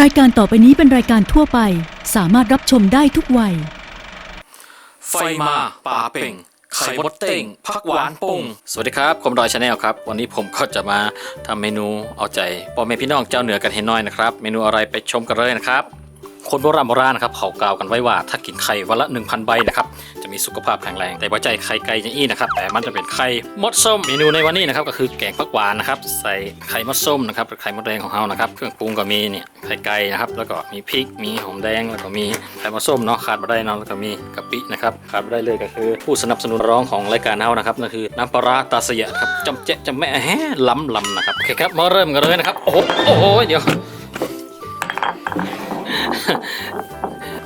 รายการต่อไปนี้เป็นรายการทั่วไป สามารถรับชมได้ทุกวัย ไฟมาป่าเป่ง ไข่มดเต้งผักหวานปุ้งสวัสดีครับผมดอยชาแนลครับ วันนี้ผมก็จะมาทำเมนูเอาใจพ่อแม่พี่น้องเจ้าเหนือกันเห็นน้อยนะครับ เมนูอะไรไปชมกันเลยนะครับ คนโบราณโบราณนะครับเขากล่าวกันไว้ว่าถ้ากินไข่วันละ 1,000 ใบนะครับจะมีสุขภาพแข็งแรงแต่ว่าใจไข่ไก่ย่างอี้นะครับแต่มันจะเป็นไข่มดส้มเมนูในวันนี้นะครับก็คือแกงผักหวานนะครับใส่ไข่มดส้มนะครับหรือไข่มดแดงของเรานะครับเครื่องปรุงก็มีเนี่ยไข่ไก่นะครับแล้วก็มีพริกมีหอมแดงแล้วก็มีไข่มดส้มเนาะขาดไม่ได้เนาะแล้วก็มีกะปินะครับขาดไม่ได้เลยก็คือ ผู้สนับสนุนร้องของรายการเรานะครับนั่นคือน้ำปลาตาเสียครับจำเจ๊จำแม่แฮ่ล้ำล้ำนะครับโอเคครับมาเริ่มกันเลยนะครับโอ้โหโอ้โหเดี๋ยว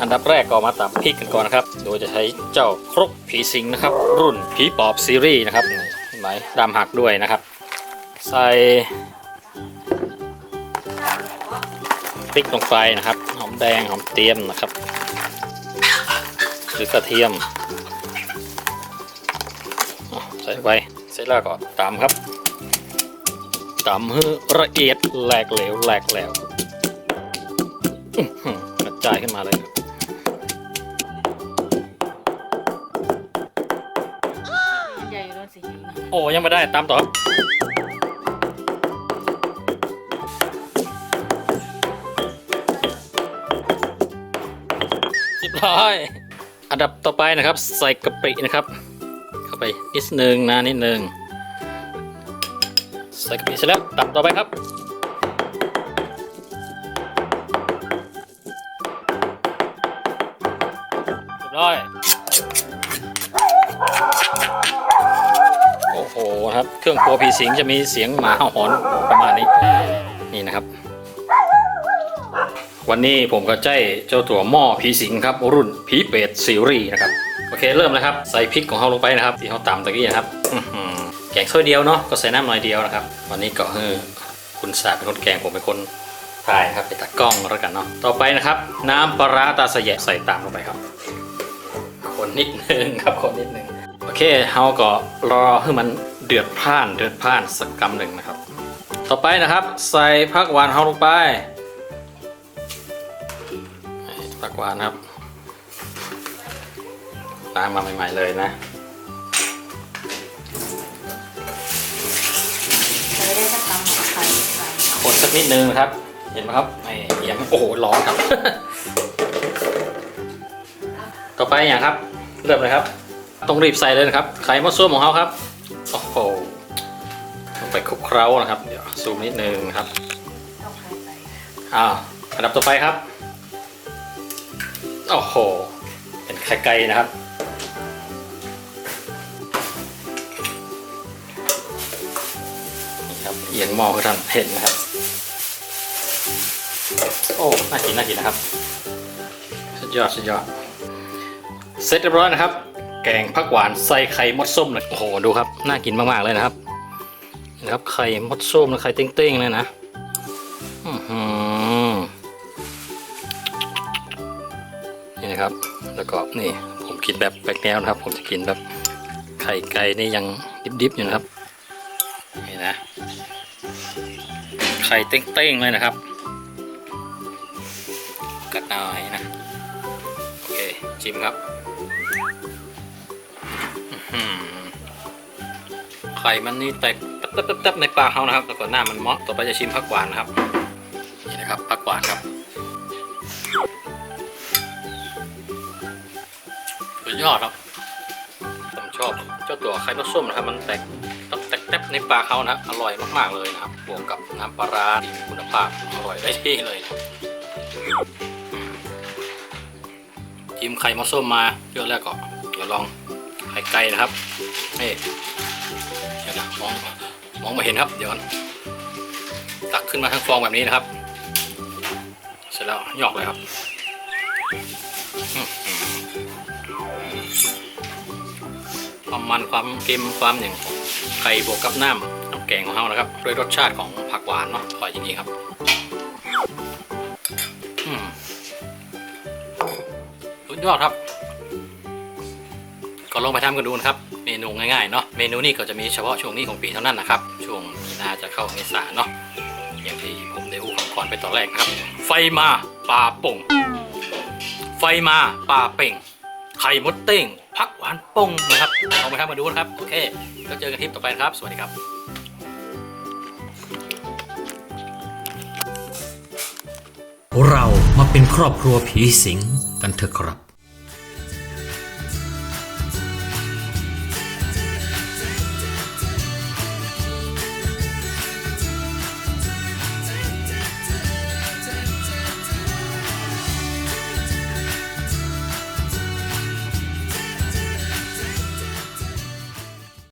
อันดับแรกก็มาตำพริกกันก่อนนะครับ โดยจะใช้เจ้าครกผีสิงนะครับ รุ่นผีปอบซีรีส์นะครับห็นไหมดำหักด้วยนะครับ ใส่พริกลงไปนะครับ หอมแดงหอมเตียมนะครับ หรือกระเทียมใส่ไปเสร็จแล้วก็ตำครับตำให้ละเอียดแหลกเหลวแหลกแหลวอื้อหือ กระจายขึ้นมาเลยใหญ่ร้อนสีนะโอ้ยังไม่ได้ตามต่อเรียบร้อยอันดับต่อไปนะครับ ใส่กะปินะครับ เข้าไปนิดนึงนะนิดนึงใส่กะปิเสร็จแล้วตับต่อไปครับ ยโอ้โหครับ เครื่องครัวผีสิงจะมีเสียงหมาหอนประมาณนี้ นี่นะครับ วันนี้ผมก็ใจเจ้าตัวหม้อผีสิงครับ รุ่นผีเป็ดซีรีส์นะครับ โอเคเริ่มแล้วครับ ใส่พริกของเขาลงไปนะครับ ที่เขาตำตะกี้นะครับแกงถ้วยเดียวเนาะก็ใส่น้ำหน่อยเดียวนะครับ วันนี้ก็คือคุณสาเป็นคนแกงผมเป็นคนถ่ายครับไปตัดกล้องแล้วกันเนาะต่อไปนะครับ น้ำปลาร้าตาสะแยะใส่ตามลงไปครับ คนนิดนึงครับคนนิดนึงโอเคเฮาก็รอให้มันเดือดพล่านเดือดพล่านสักกำหนึ่งนะครับ ต่อไปนะครับ ใส่ผักหวานเฮาลงไปผักหวานครับล้างมาใหม่ ๆ เลยนะใช้ได้สักคำไข่ไข่คนสักนิดนึงนะครับ เห็นไหมครับไอ้เอียงโอ้โหร้อนครับ ต่อไปอย่างครับ เริ่มเลยครับ ต้องรีบใส่เลยนะครับ ไข่มดส้วมของเขาครับ โอ้โหลงไปคลุกเคล้านะครับ เดี๋ยวซูมนิดนึงครับองไข่ไก่อ้าวอันดับต่อไปครับ โอ้โห เป็นไข่ไก่นะครับนี่ครับเอียงหม้อให้ท่านเห็นนะครับ โอ้ น่ากินน่ากินนะครับ สุดยอดสุดยอด เสร็จเรียบร้อยนะครับ แกงผักหวานใส่ไข่มดส้มเลยโอ้โหดูครับน่ากินมากๆเลยนะครับนะครับไข่มดส้มและไข่เต้งๆเลยนะอือนี่นะครับแล้วก็นี่ผมกินแบบแปลกแนวนะครับ ผมจะกินแบบไข่ไก่นี่ยังดิบๆอยู่นะครับนี่นะไข่เต้งๆเลยนะครับกัดหน่อยนะโอเคชิมครับ ไข่มันนี่แตกแต๊บๆในปากเขานะครับแล้วก็หน้ามันเมาะต่อไปจะชิมผักหวานนะครับนี่นะครับผักหวานครับสุดยอดครับผมชอบเจ้าตัวไข่มดส้มนะครับ มันแตกแตกแต๊บในปากเขานะอร่อยมากๆเลยนะครับบวกกับน้ำปลาร้าที่มีคุณภาพอร่อยได้ที่เลยทีมไข่มดส้มมาเยอะแล้วก็เดี๋ยวลอง ไข่ไก่นะครับนี่เดี๋ยวนะมองมองม่เห็นครับ เดี๋ยวก่อนตักขึ้นมาทั้งฟองแบบนี้นะครับ เสร็จแล้วหยอกเลยครับความมันความเค็มความอย่างของไข่บวกกับน้ำน้ำแกงของเรานะครับด้วยรสชาติของผักหวานเนาะอร่อยจริงๆครับอืมสุดยอดครับ ก็ลองไปทำกันดูนะครับ เมนูง่ายๆเนาะ เมนูนี้ก็จะมีเฉพาะช่วงนี้ของปีเท่านั้นนะครับ ช่วงมีนาจะเข้าเมษาเนาะ อย่างที่ผมได้อู้ของก่อนำเป็นตอนแรกครับ ไฟมาปลาป่ง ไฟมาปลาเป่ง ไข่มดเต้งผักหวานป่งนะครับลองไปทำมาดูนะครับ โอเค แล้วเจอกันคลิปต่อไปนะครับ สวัสดีครับเรามาเป็นครอบครัวผีสิงกันเถอะครับ